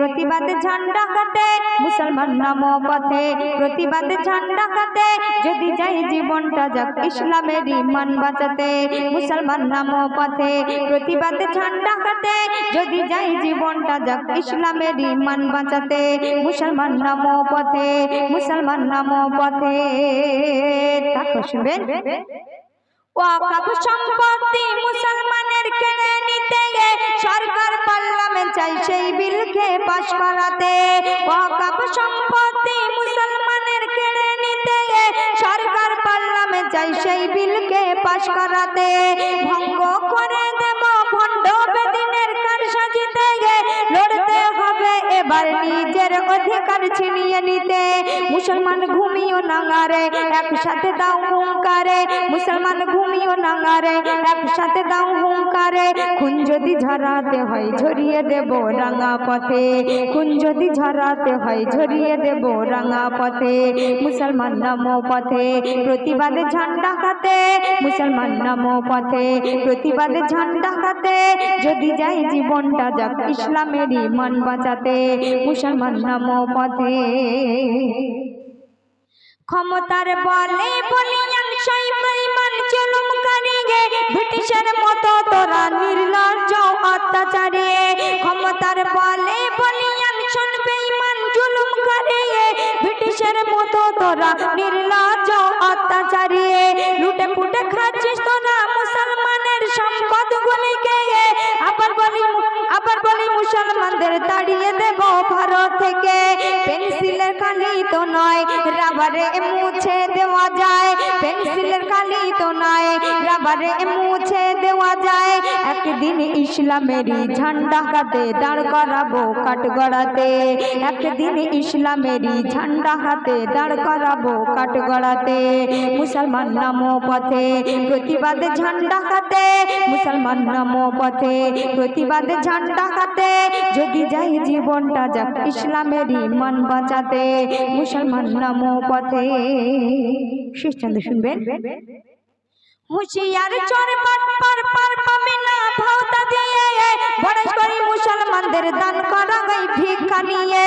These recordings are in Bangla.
প্রতিবাদে ঝান্ডা কাটে, মুসলমান নাম পথে। প্রতিবাদে ঝান্ডা কাটে, যদি যাই জীবনটা যাক ইসলামের ইমান বাঁচাতে। মুসলমান নাম পথে, প্রতিবাদে ঝান্ডা কাটে, যদি যাই জীবনটা যাক ইসলামের ইমান বাঁচাতে। মুসলমান নাম পথে, মুসলমান নাম পথে। তাকে শুনবেন। সম্পত্তি মুসলমানের কেড়ে নিতে সরকার পার্লামেন্ট চাই বিলকে পাশ করাতে অকাপ সম্পত্তি মুসলমানের কেড়ে নিতে সরকার পার্লামেন্ট চাই সেই বিলকে পাশ করাতে ভঙ্গ করে দেব এবার নিজের অধিকার ছিনিয়ে নিতে। মুসলমান ঘুমিও নাঙারে একসাথে দাও হুঙ্কারে। মুসলমান ঘুমিও নাঙারে একসাথে দাও হুঙ্কারে। খুন যদি ঝরাতে হয়, ঝরিয়ে দেব রাঙা পথে। খুন যদি ঝরাতে হয়, ঝরিয়ে দেব রাঙা পথে। মুসলমান নাম পথে, প্রতিবাদে ঝান্ডা খাতে মুসলমান নাম পথে, প্রতিবাদে ঝান্ডা খাতে যদি যাই জীবনটা যাক ইসলামের ইমান বাঁচাতে। মুসলমান পথে ক্ষমতার বলে বলিয়ান সাই পরিমাণ ব্রিটিশের মতো তোরা নির্লজ্জ অত্যাচারে। ক্ষমতার বলে বলিয়ান শুনবে ইমান জুলুম কারিগে ব্রিটিশের মতো তোরা নির্লজ্জ অত্যাচারে। লুটে পুটে খাচ্ছিস আবার মুসলমানদের তাড়িয়ে দেব ভারত থেকে। পেন্সিলের খালি তো নয়, রাবারে মুছে দেওয়া যায়। পেন্সিলের খালি তো নয়, রাবারে মুছে দেওয়া যায়। একদিন ইসলামেরই ঝান্ডা হাতে দাঁড় করাবো কাঠগড়াতে একদিন ইসলামেরই ঝান্ডা হাতে দাঁড় করাবো কাঠগড়াতে মুসলমান নামো পথে প্রতিবাদে ঝান্ডা হাতে। মুসলমান নামো পথে প্রতিবাদে ঝান্ডা হাতে। যদি যাই জীবনটা যাক ইসলামেরই মান বাঁচাতে। মুসলমান নামো পথে। শেষ চন্দ্র শুনবেন। হুঁশিয়ার চোর পাট পার পার পাবে না ভাওতা দিয়ে। বড় করি মুসলমানদের দান করা গই ভিক্ষা নিয়ে।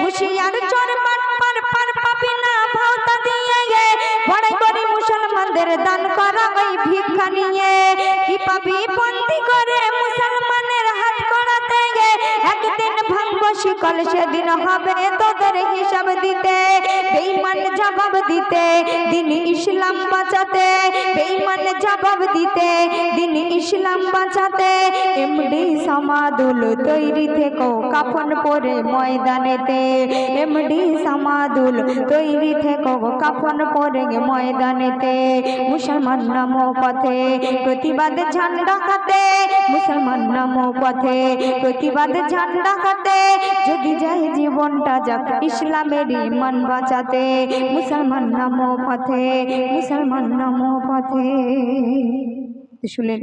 হুঁশিয়ার চোর পাট পার পার পাবে না ভাওতা দিয়ে। বড় করি মুসলমানদের দান করা গই ভিক্ষা নিয়ে। কি পাবি বন্দি করে মুসলমানের হাত করাতে একদিন ভাঙব শিকল, সেদিন হবে তোদের জবাব দিতে, দিন ইসলাম বাঁচাতে, বেঈমান জবাব দিতে, দিন ইসলাম বাঁচাতে, এমডি সমাদুল তৈরি থেকো, কাফন পরে ময়দানেতে, এমডি সমাদুল তৈরি থেকো, কাফন পরে ময়দানেতে, মুসলমান নাম পথে, প্রতিবাদে ঝান্ডা খাতে মুসলমান নাম পথে, প্রতিবাদে ঝান্ডা খাতে যদি যাই জীবনটা যাক ইসলামের ইমান বাঁচাতে মুসলমান নামো পথে মুসলমান নামো পথে। শুনলেন?